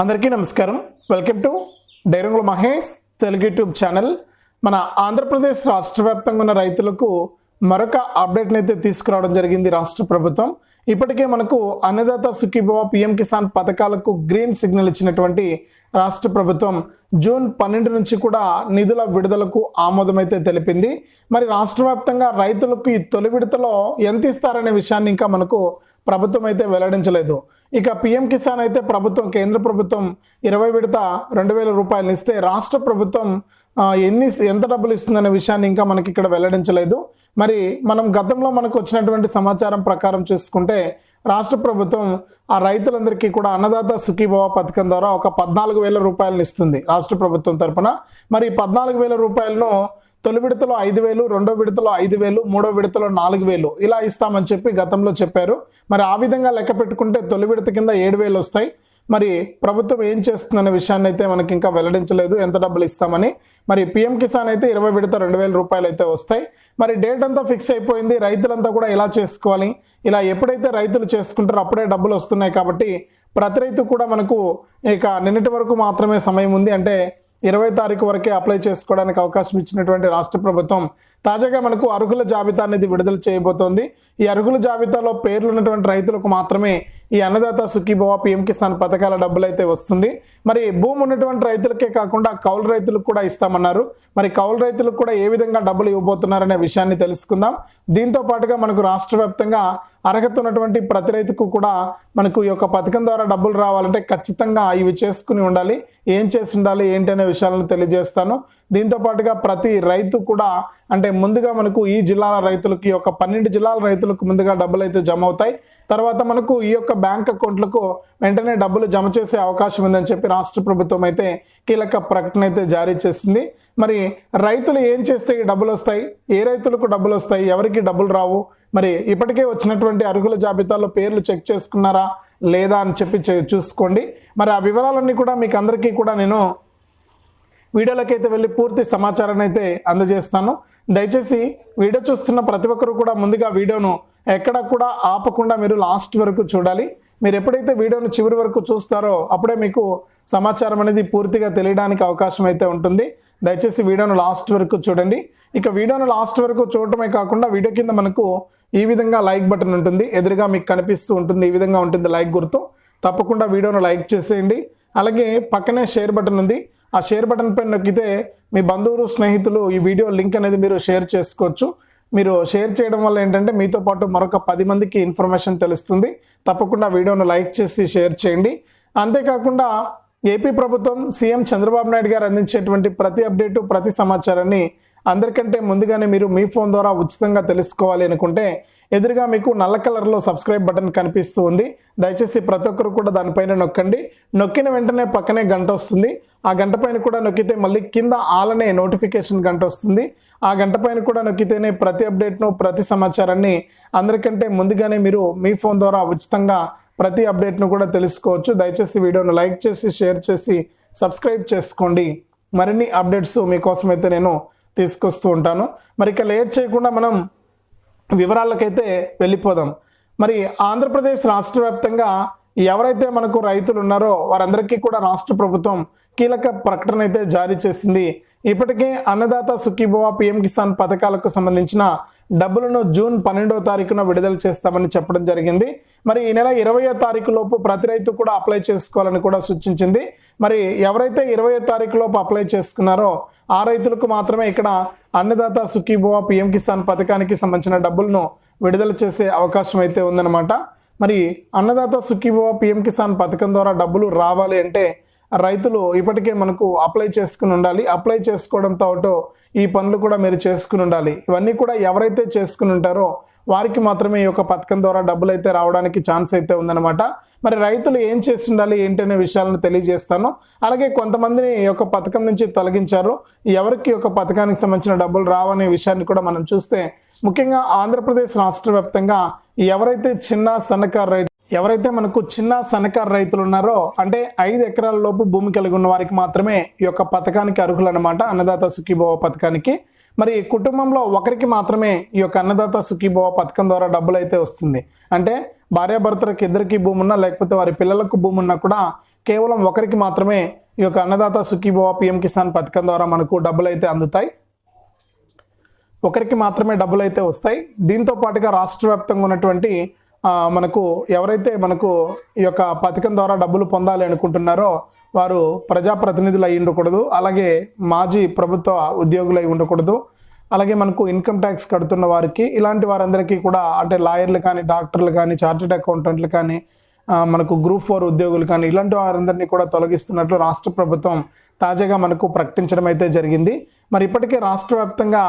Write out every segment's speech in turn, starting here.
అందరికీ నమస్కారం. Welcome to Dairangula Mahesh Telugu YouTube channel మన ఆంధ్రప్రదేశ్ రాష్ట్ర వ్యాప్తంగా ఉన్న రైతులకు మరొక అప్డేట్ని అయితే తీసుకురావడం జరిగింది రాష్ట్ర ప్రభుత్వం. ఇప్పటికే మనకు అన్నదాత సుఖీభవ పిఎం కిసాన్ పథకాలకు గ్రీన్ సిగ్నల్ ఇచ్చినటువంటి రాష్ట్ర ప్రభుత్వం జూన్ పన్నెండు నుంచి కూడా నిధుల విడుదలకు ఆమోదమైతే తెలిపింది. మరి రాష్ట్ర వ్యాప్తంగా రైతులకు ఈ తొలి విడతలో ఎంత ఇస్తారనే విషయాన్ని ఇంకా మనకు ప్రభుత్వం అయితే వెల్లడించలేదు. ఇక పిఎం కిసాన్ అయితే ప్రభుత్వం కేంద్ర ప్రభుత్వం ఇరవై విడత రెండు వేల రూపాయలు ఇస్తే రాష్ట్ర ప్రభుత్వం ఎన్ని ఎంత డబ్బులు ఇస్తుందనే విషయాన్ని ఇంకా మనకి ఇక్కడ వెల్లడించలేదు. మరి మనం గతంలో మనకు వచ్చినటువంటి సమాచారం ప్రకారం చూసుకుంటే రాష్ట్ర ప్రభుత్వం ఆ రైతులందరికీ కూడా అన్నదాత సుఖీభవ పథకం ద్వారా ఒక పద్నాలుగు వేల రూపాయలను ఇస్తుంది రాష్ట్ర ప్రభుత్వం తరపున. మరి పద్నాలుగు వేల రూపాయలను తొలి విడతలో ఐదు వేలు రెండో విడతలో ఐదు వేలు మూడో విడతలో నాలుగు వేలు. ఇలా ఇస్తామని చెప్పి గతంలో చెప్పారు. మరి ఆ విధంగా లెక్క పెట్టుకుంటే తొలి విడత కింద ఏడు వేలు వస్తాయి. మరి ప్రభుత్వం ఏం చేస్తుందనే విషయాన్ని అయితే మనకి ఇంకా వెల్లడించలేదు. ఎంత డబ్బులు ఇస్తామని. మరి పిఎం కిసాన్ అయితే ఇరవై విడత రెండు వేల రూపాయలు అయితే వస్తాయి. మరి డేట్ అంతా ఫిక్స్ అయిపోయింది. రైతులంతా కూడా ఎలా చేసుకోవాలి. ఇలా ఎప్పుడైతే రైతులు చేసుకుంటారో అప్పుడే డబ్బులు వస్తున్నాయి కాబట్టి ప్రతి రైతు కూడా మనకు ఇక నిన్నటి వరకు మాత్రమే సమయం ఉంది. అంటే ఇరవై తారీఖు వరకే అప్లై చేసుకోవడానికి అవకాశం ఇచ్చినటువంటి రాష్ట్ర ప్రభుత్వం తాజాగా మనకు అర్హుల జాబితా అనేది విడుదల చేయబోతోంది. ఈ అర్హుల జాబితాలో పేర్లు ఉన్నటువంటి రైతులకు మాత్రమే ఈ అన్నదాత సుఖీభవ పిఎం కిసాన్ పథకాల డబ్బులు అయితే వస్తుంది. మరి భూమి ఉన్నటువంటి రైతులకే కాకుండా కౌలు రైతులకు కూడా ఇస్తామన్నారు. మరి కౌలు రైతులకు కూడా ఏ విధంగా డబ్బులు ఇవ్వబోతున్నారనే విషయాన్ని తెలుసుకుందాం. దీంతో పాటుగా మనకు రాష్ట్ర వ్యాప్తంగా అర్హత ఉన్నటువంటి ప్రతి రైతుకు కూడా మనకు ఈ యొక్క పథకం ద్వారా డబ్బులు రావాలంటే ఖచ్చితంగా ఇవి చేసుకుని ఉండాలి. ఏం చేసి ఉండాలి ఏంటనే విషయాలను తెలియజేస్తాను. దీంతో పాటుగా ప్రతి రైతు కూడా అంటే ముందుగా మనకు ఈ జిల్లాల రైతులకి ఒక పన్నెండు జిల్లాల రైతులకు ముందుగా డబ్బులు అయితే జమ అవుతాయి తర్వాత మనకు ఈ యొక్క బ్యాంక్ అకౌంట్లకు వెంటనే డబ్బులు జమ చేసే అవకాశం ఉందని చెప్పి రాష్ట్ర ప్రభుత్వం అయితే కీలక ప్రకటన అయితే జారీ చేసింది. మరి రైతులు ఏం చేస్తే ఈ డబ్బులు వస్తాయి? ఏ రైతులకు డబ్బులు వస్తాయి? ఎవరికి డబ్బులు రావు? మరి ఇప్పటికే వచ్చినటువంటి అర్హుల జాబితాలో పేర్లు చెక్ చేసుకున్నారా? లేదా అని చెప్పి చే- చూసుకోండి. మరి ఆ వివరాలన్నీ కూడా మీకు అందరికీ కూడా నేను వీడియోలోకి అయితే వెళ్ళి పూర్తి సమాచారాన్ని అయితే అందజేస్తాను. దయచేసి వీడియో చూస్తున్న ప్రతి ఒక్కరు కూడా ముందుగా వీడియోను ఎక్కడ కూడా ఆపకుండా మీరు లాస్ట్ వరకు చూడాలి. మీరు ఎప్పుడైతే వీడియోను చివరి వరకు చూస్తారో అప్పుడే మీకు సమాచారం అనేది పూర్తిగా తెలియడానికి అవకాశం అయితే ఉంటుంది. దయచేసి వీడియోను లాస్ట్ వరకు చూడండి. ఇక వీడియోను లాస్ట్ వరకు చూడటమే కాకుండా వీడియో కింద మనకు ఈ విధంగా లైక్ బటన్ ఉంటుంది. ఎదురుగా మీకు కనిపిస్తూ ఉంటుంది. ఈ విధంగా ఉంటుంది లైక్ గుర్తు. తప్పకుండా వీడియోను లైక్ చేసేయండి. అలాగే పక్కనే షేర్ బటన్ ఉంది. ఆ షేర్ బటన్ పైన నొక్కితే మీ బంధువులు స్నేహితులు ఈ వీడియో లింక్ అనేది మీరు షేర్ చేసుకోవచ్చు. మీరు షేర్ చేయడం వల్ల ఏంటంటే మీతో పాటు మరొక పది మందికి ఇన్ఫర్మేషన్ తెలుస్తుంది. తప్పకుండా వీడియోను లైక్ చేసి షేర్ చేయండి. అంతేకాకుండా ఏపీ ప్రభుత్వం సీఎం చంద్రబాబు నాయుడు గారు అందించేటువంటి ప్రతి అప్డేటు ప్రతి సమాచారాన్ని అందరికంటే ముందుగానే మీరు మీ ఫోన్ ద్వారా ఉచితంగా తెలుసుకోవాలి అనుకుంటే ఎదురుగా మీకు నల్ల కలర్లో సబ్స్క్రైబ్ బటన్ కనిపిస్తూ ఉంది. దయచేసి ప్రతి ఒక్కరు కూడా దానిపైన నొక్కండి. నొక్కిన వెంటనే పక్కనే గంట వస్తుంది. ఆ గంట పైన కూడా నొక్కితే మళ్ళీ కింద ఆలనే నోటిఫికేషన్ గంట వస్తుంది. ఆ గంట పైన కూడా నొక్కితేనే ప్రతి అప్డేట్ను ప్రతి సమాచారాన్ని అందరికంటే ముందుగానే మీరు మీ ఫోన్ ద్వారా ఉచితంగా ప్రతి అప్డేట్ను కూడా తెలుసుకోవచ్చు. దయచేసి వీడియోను లైక్ చేసి షేర్ చేసి సబ్స్క్రైబ్ చేసుకోండి. మరిన్ని అప్డేట్స్ మీకోసం అయితే నేను తీసుకొస్తూ ఉంటాను. మరి ఇక లేట్ చేయకుండా మనం వివరాలకైతే వెళ్ళిపోదాం. మరి ఆంధ్రప్రదేశ్ రాష్ట్ర వ్యాప్తంగా ఎవరైతే మనకు రైతులు ఉన్నారో వారందరికీ కూడా రాష్ట్ర ప్రభుత్వం కీలక ప్రకటన అయితే జారీ చేసింది. ఇప్పటికే అన్నదాత సుఖీభవ పిఎం కిసాన్ పథకాలకు సంబంధించిన డబ్బులను జూన్ పన్నెండవ తారీఖున విడుదల చేస్తామని చెప్పడం జరిగింది. మరి ఈ నెల ఇరవయో తారీఖు లోపు ప్రతి రైతు కూడా అప్లై చేసుకోవాలని కూడా సూచించింది. మరి ఎవరైతే ఇరవయో తారీఖు లోపు అప్లై చేసుకున్నారో ఆ రైతులకు మాత్రమే ఇక్కడ అన్నదాత సుఖీభవ పిఎం కిసాన్ పథకానికి సంబంధించిన డబ్బులను విడుదల చేసే అవకాశం అయితే ఉందన్నమాట. మరి అన్నదాత సుఖీభవ పిఎం కిసాన్ పథకం ద్వారా డబ్బులు రావాలి అంటే రైతులు ఇప్పటికే మనకు అప్లై చేసుకుని ఉండాలి. అప్లై చేసుకోవడంతో ఈ పనులు కూడా మీరు చేసుకుని ఉండాలి. ఇవన్నీ కూడా ఎవరైతే చేసుకుని ఉంటారో వారికి మాత్రమే ఈ యొక్క పథకం ద్వారా డబ్బులు అయితే రావడానికి ఛాన్స్ అయితే ఉందన్నమాట. మరి రైతులు ఏం చేస్తుండాలి ఏంటి అనే విషయాలను తెలియజేస్తాను. అలాగే కొంతమందిని ఈ యొక్క పథకం నుంచి తొలగించారు. ఎవరికి ఈ యొక్క పథకానికి సంబంధించిన డబ్బులు రావనే విషయాన్ని కూడా మనం చూస్తే ముఖ్యంగా ఆంధ్రప్రదేశ్ రాష్ట్ర వ్యాప్తంగా ఎవరైతే చిన్న సన్నకారు రైతు ఎవరైతే మనకు చిన్న సన్నకారు రైతులు ఉన్నారో అంటే ఐదు ఎకరాల లోపు భూమి కలిగి ఉన్న వారికి మాత్రమే ఈ యొక్క పథకానికి అర్హులనమాట అన్నదాత సుఖీభవ పథకానికి. మరి కుటుంబంలో ఒకరికి మాత్రమే ఈ యొక్క అన్నదాత సుఖీభవ పథకం ద్వారా డబ్బులు అయితే వస్తుంది. అంటే భార్యాభర్తలకు ఇద్దరికి భూమి ఉన్నా లేకపోతే వారి పిల్లలకు భూమి ఉన్నా కూడా కేవలం ఒకరికి మాత్రమే ఈ యొక్క అన్నదాత సుఖీభవ పిఎం కిసాన్ పథకం ద్వారా మనకు డబ్బులు అయితే అందుతాయి. ఒకరికి మాత్రమే డబ్బులు అయితే వస్తాయి. దీంతో పాటుగా రాష్ట్ర వ్యాప్తంగా ఉన్నటువంటి మనకు ఎవరైతే మనకు ఈ యొక్క పథకం ద్వారా డబ్బులు పొందాలి అనుకుంటున్నారో వారు ప్రజాప్రతినిధులు అయి ఉండకూడదు. అలాగే మాజీ ప్రభుత్వ ఉద్యోగులు అయి ఉండకూడదు. అలాగే మనకు ఇన్కమ్ ట్యాక్స్ కడుతున్న వారికి ఇలాంటి వారందరికీ కూడా అంటే లాయర్లు కానీ డాక్టర్లు కానీ చార్టెడ్ అకౌంటెంట్లు కానీ మనకు గ్రూప్ ఫోర్ ఉద్యోగులు కానీ ఇలాంటి వారందరినీ కూడా తొలగిస్తున్నట్లు రాష్ట్ర ప్రభుత్వం తాజాగా మనకు ప్రకటించడం అయితే జరిగింది. మరి ఇప్పటికే రాష్ట్ర వ్యాప్తంగా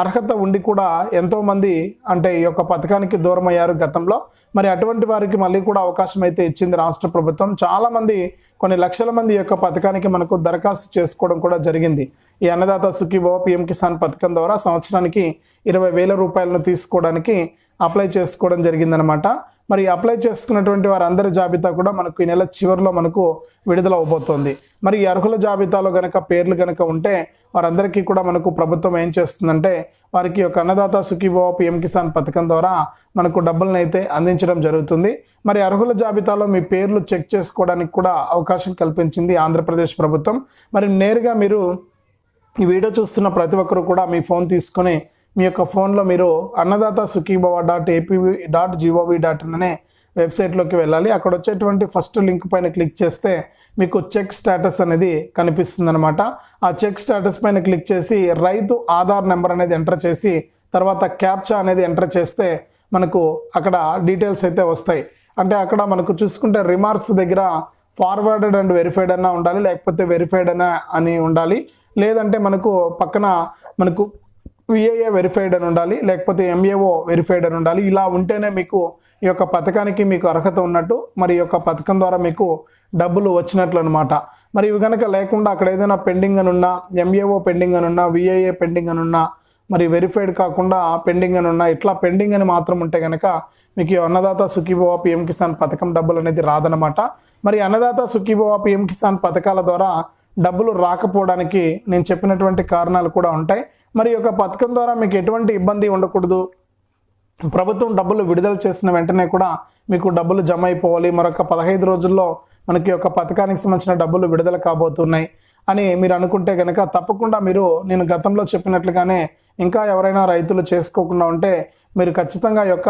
అర్హత ఉండి కూడా ఎంతోమంది అంటే ఈ యొక్క పథకానికి దూరం అయ్యారు గతంలో. మరి అటువంటి వారికి మళ్ళీ కూడా అవకాశం అయితే ఇచ్చింది రాష్ట్ర ప్రభుత్వం. చాలామంది కొన్ని లక్షల మంది యొక్క పథకానికి మనకు దరఖాస్తు చేసుకోవడం కూడా జరిగింది. ఈ అన్నదాత సుఖీభవ పిఎం కిసాన్ పథకం ద్వారా సంవత్సరానికి ఇరవై వేల రూపాయలను తీసుకోవడానికి అప్లై చేసుకోవడం జరిగిందనమాట మరి అప్లై చేసుకున్నటువంటి వారందరి జాబితా కూడా మనకు ఈ నెల చివరిలో మనకు విడుదల అవబోతోంది. మరి ఈ అర్హుల జాబితాలో గనక పేర్లు గనక ఉంటే వారందరికీ కూడా మనకు ప్రభుత్వం ఏం చేస్తుందంటే వారికి ఒక అన్నదాత సుఖీభవ పిఎం కిసాన్ పథకం ద్వారా మనకు డబ్బులను అయితే అందించడం జరుగుతుంది. మరి అర్హుల జాబితాలో మీ పేర్లు చెక్ చేసుకోవడానికి కూడా అవకాశం కల్పించింది ఆంధ్రప్రదేశ్ ప్రభుత్వం. మరి నేరుగా మీరు ఈ వీడియో చూస్తున్న ప్రతి ఒక్కరు కూడా మీ ఫోన్ తీసుకొని మీ యొక్క ఫోన్లో మీరు Annadata Sukhibhava dot APV dot gov dot in అనే వెబ్సైట్లోకి వెళ్ళాలి. అక్కడ వచ్చేటువంటి ఫస్ట్ లింక్ పైన క్లిక్ చేస్తే మీకు చెక్ స్టేటస్ అనేది కనిపిస్తుంది అనమాట ఆ చెక్ స్టేటస్ పైన క్లిక్ చేసి రైతు ఆధార్ నెంబర్ అనేది ఎంటర్ చేసి తర్వాత క్యాప్చా అనేది ఎంటర్ చేస్తే మనకు అక్కడ డీటెయిల్స్ అయితే వస్తాయి. అంటే అక్కడ మనకు చూసుకుంటే రిమార్క్స్ దగ్గర ఫార్వర్డెడ్ అండ్ వెరిఫైడ్ అన్న ఉండాలి లేకపోతే వెరిఫైడ్ అన్న అని ఉండాలి. లేదంటే మనకు పక్కన మనకు విఏఏ వెరిఫైడ్ అని ఉండాలి లేకపోతే ఎంఏఓ వెరిఫైడ్ అని ఉండాలి. ఇలా ఉంటేనే మీకు ఈ యొక్క పథకానికి మీకు అర్హత ఉన్నట్టు మరి ఈ యొక్క పథకం ద్వారా మీకు డబ్బులు వచ్చినట్లు అనమాట మరి ఇవి కనుక లేకుండా అక్కడ ఏదైనా పెండింగ్ అని ఉన్నా ఎంఏఓ పెండింగ్ అని ఉన్నా విఏఏ పెండింగ్ అని ఉన్నా మరి వెరిఫైడ్ కాకుండా పెండింగ్ అని ఉన్నా ఇట్లా పెండింగ్ అని మాత్రం ఉంటే కనుక మీకు ఈ అన్నదాత సుఖీభవ పిఎం కిసాన్ పథకం డబ్బులు అనేది రాదనమాట మరి అన్నదాత సుఖీభవ పిఎం కిసాన్ పథకాల ద్వారా డబ్బులు రాకపోవడానికి నేను చెప్పినటువంటి కారణాలు కూడా ఉంటాయి. మరి యొక్క పథకం ద్వారా మీకు ఎటువంటి ఇబ్బంది ఉండకూడదు. ప్రభుత్వం డబ్బులు విడుదల చేసిన వెంటనే కూడా మీకు డబ్బులు జమ అయిపోవాలి. మరొక పదహైదు రోజుల్లో మనకి ఒక పథకానికి సంబంధించిన డబ్బులు విడుదల కాబోతున్నాయి అని మీరు అనుకుంటే కనుక తప్పకుండా మీరు నేను గతంలో చెప్పినట్లుగానే ఇంకా ఎవరైనా రైతులు చేసుకోకుండా ఉంటే మీరు ఖచ్చితంగా యొక్క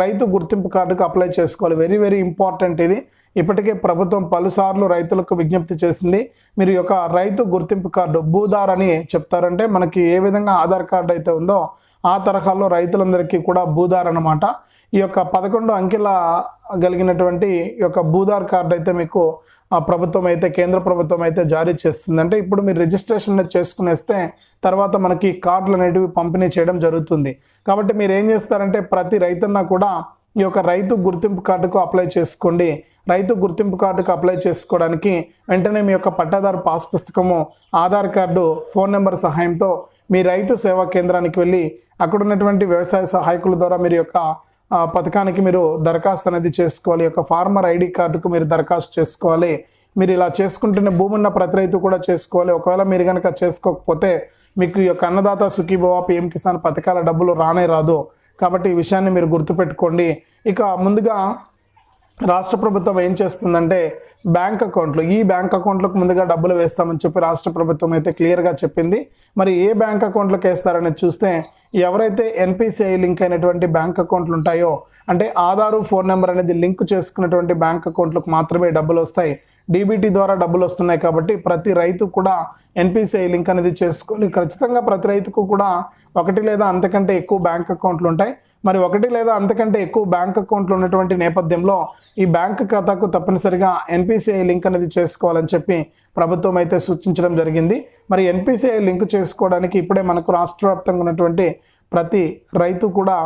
రైతు గుర్తింపు కార్డుకు అప్లై చేసుకోవాలి. వెరీ వెరీ ఇంపార్టెంట్ ఇది. ఇప్పటికే ప్రభుత్వం పలుసార్లు రైతులకు విజ్ఞప్తి చేసింది. మీరు యొక్క రైతు గుర్తింపు కార్డు భూదార్ అని చెప్తారంటే మనకి ఏ విధంగా ఆధార్ కార్డు అయితే ఉందో ఆ తరహాలో రైతులందరికీ కూడా భూదార్ అన్నమాట. ఈ యొక్క పదకొండు అంకెల కలిగినటువంటి యొక్క భూదార్ కార్డు అయితే మీకు ప్రభుత్వం అయితే కేంద్ర ప్రభుత్వం అయితే జారీ చేస్తుంది. అంటే ఇప్పుడు మీరు రిజిస్ట్రేషన్ చేసుకునేస్తే తర్వాత మనకి కార్డులు అనేటివి పంపిణీ చేయడం జరుగుతుంది. కాబట్టి మీరు ఏం చేస్తారంటే ప్రతి రైతన్న కూడా ఈ యొక్క రైతు గుర్తింపు కార్డుకు అప్లై చేసుకోండి. రైతు గుర్తింపు కార్డుకు అప్లై చేసుకోవడానికి వెంటనే మీ యొక్క పట్టాదారు పాస్ పుస్తకము ఆధార్ కార్డు ఫోన్ నెంబర్ సహాయంతో మీ రైతు సేవా కేంద్రానికి వెళ్ళి అక్కడ ఉన్నటువంటి వ్యవసాయ సహాయకుల ద్వారా మీరు యొక్క పథకానికి మీరు దరఖాస్తు అనేది చేసుకోవాలి. యొక్క ఫార్మర్ ఐడి కార్డుకు మీరు దరఖాస్తు చేసుకోవాలి. మీరు ఇలా చేసుకుంటేనే భూమి ఉన్న ప్రతి రైతు కూడా చేసుకోవాలి. ఒకవేళ మీరు కనుక చేసుకోకపోతే మీకు ఈ యొక్క అన్నదాత సుఖీభవ పిఎం కిసాన్ పథకాల డబ్బులు రానే రాదు. కాబట్టి ఈ విషయాన్ని మీరు గుర్తుపెట్టుకోండి. ఇక ముందుగా రాష్ట్ర ప్రభుత్వం ఏం చేస్తుందంటే బ్యాంక్ అకౌంట్లు ఈ బ్యాంక్ అకౌంట్లకు ముందుగా డబ్బులు వేస్తామని చెప్పి రాష్ట్ర ప్రభుత్వం అయితే క్లియర్గా చెప్పింది. మరి ఏ బ్యాంక్ అకౌంట్లకు వేస్తారని చూస్తే ఎవరైతే ఎన్పిసిఐ లింక్ అయినటువంటి బ్యాంక్ అకౌంట్లు ఉంటాయో అంటే ఆధారు ఫోన్ నెంబర్ అనేది లింక్ చేసుకున్నటువంటి బ్యాంక్ అకౌంట్లకు మాత్రమే డబ్బులు వస్తాయి. డీబీటీ ద్వారా డబ్బులు వస్తున్నాయి కాబట్టి ప్రతి రైతు కూడా ఎన్పిసిఐ లింక్ అనేది చేసుకోవాలి. ఖచ్చితంగా ప్రతి రైతుకు కూడా ఒకటి లేదా అంతకంటే ఎక్కువ బ్యాంక్ అకౌంట్లు ఉంటాయి. మరి ఒకటి లేదా అంతకంటే ఎక్కువ బ్యాంక్ అకౌంట్లు ఉన్నటువంటి నేపథ్యంలో ఈ బ్యాంక్ ఖాతాకు తప్పనిసరిగా ఎన్పిసిఐ లింక్ అనేది చేసుకోవాలని చెప్పి ప్రభుత్వం అయితే సూచించడం జరిగింది. మరి ఎన్పిసిఐ లింక్ చేసుకోవడానికి ఇప్పుడే మనకు రాష్ట్ర వ్యాప్తంగా ఉన్నటువంటి ప్రతి రైతు కూడా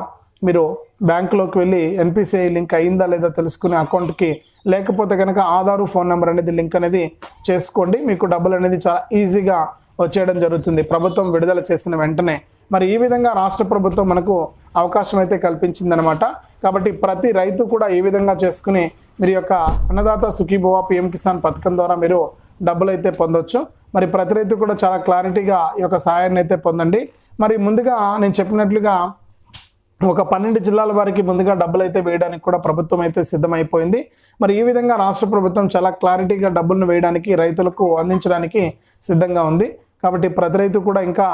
మీరు బ్యాంకులోకి వెళ్ళి ఎన్పిసిఐ లింక్ అయిందా లేదా తెలుసుకునే అకౌంట్కి లేకపోతే కనుక ఆధారు ఫోన్ నెంబర్ అనేది లింక్ అనేది చేసుకోండి. మీకు డబ్బులు అనేది చాలా ఈజీగా వచ్చేయడం జరుగుతుంది. ప్రభుత్వం విడుదల చేసిన వెంటనే. మరి ఈ విధంగా రాష్ట్ర ప్రభుత్వం మనకు అవకాశం అయితే కల్పించిందనమాట. కాబట్టి ప్రతి రైతు కూడా ఈ విధంగా చేసుకుని మీరు యొక్క అన్నదాత సుఖీభవ పిఎం కిసాన్ పథకం ద్వారా మీరు డబ్బులు అయితే పొందొచ్చు. మరి ప్రతి రైతు కూడా చాలా క్లారిటీగా ఈ యొక్క సహాయాన్ని అయితే పొందండి. మరి ముందుగా నేను చెప్పినట్లుగా ఒక పన్నెండు జిల్లాల వారికి ముందుగా డబ్బులు అయితే వేయడానికి కూడా ప్రభుత్వం అయితే సిద్ధమైపోయింది. మరి ఈ విధంగా రాష్ట్ర ప్రభుత్వం చాలా క్లారిటీగా డబ్బులను వేయడానికి రైతులకు అందించడానికి సిద్ధంగా ఉంది. కాబట్టి ప్రతి రైతు కూడా ఇంకా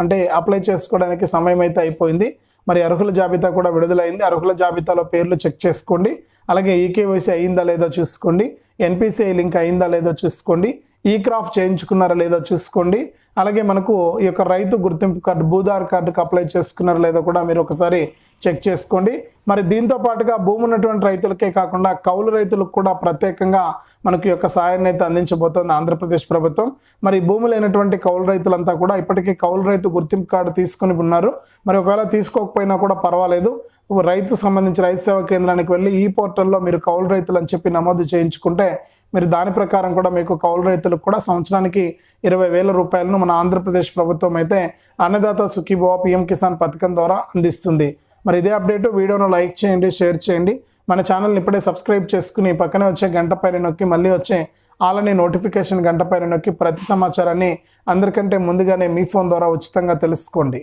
అంటే అప్లై చేసుకోవడానికి సమయం అయితే అయిపోయింది. మరి అర్హుల జాబితా కూడా విడుదలైంది. అర్హుల జాబితాలో పేర్లు చెక్ చేసుకోండి. అలాగే ఈకేవైసీ అయిందా లేదో చూసుకోండి. ఎన్పిసిఐ లింక్ అయిందా లేదో చూసుకోండి. ఈ క్రాఫ్ చేయించుకున్నారా లేదో చూసుకోండి. అలాగే మనకు ఈ యొక్క రైతు గుర్తింపు కార్డు భూదార్ కార్డుకి అప్లై చేసుకున్నారా లేదో కూడా మీరు ఒకసారి చెక్ చేసుకోండి. మరి దీంతో పాటుగా భూమి ఉన్నటువంటి రైతులకే కాకుండా కౌలు రైతులకు కూడా ప్రత్యేకంగా మనకు యొక్క సాయాన్ని అయితే అందించబోతోంది ఆంధ్రప్రదేశ్ ప్రభుత్వం. మరి భూమి లేనటువంటి కౌలు రైతులంతా కూడా ఇప్పటికీ కౌలు రైతు గుర్తింపు కార్డు తీసుకుని ఉన్నారు. మరి ఒకవేళ తీసుకోకపోయినా కూడా పర్వాలేదు. రైతు సంబంధించి రైతు సేవా కేంద్రానికి వెళ్ళి ఈ పోర్టల్లో మీరు కౌలు రైతులు అని చెప్పి నమోదు చేయించుకుంటే మీరు దాని ప్రకారం కూడా మీకు కౌలు రైతులకు కూడా సంవత్సరానికి ఇరవై వేల రూపాయలను మన ఆంధ్రప్రదేశ్ ప్రభుత్వం అయితే అన్నదాత సుఖీభవ పిఎం కిసాన్ పథకం ద్వారా అందిస్తుంది. మరి ఇదే అప్డేట్. వీడియోను లైక్ చేయండి షేర్ చేయండి. మన ఛానల్ని ఇప్పుడే సబ్స్క్రైబ్ చేసుకుని పక్కనే వచ్చే గంట పైన నొక్కి మళ్ళీ వచ్చే అలానే నోటిఫికేషన్ గంట పైన నొక్కి ప్రతి సమాచారాన్ని అందరికంటే ముందుగానే మీ ఫోన్ ద్వారా ఉచితంగా తెలుసుకోండి.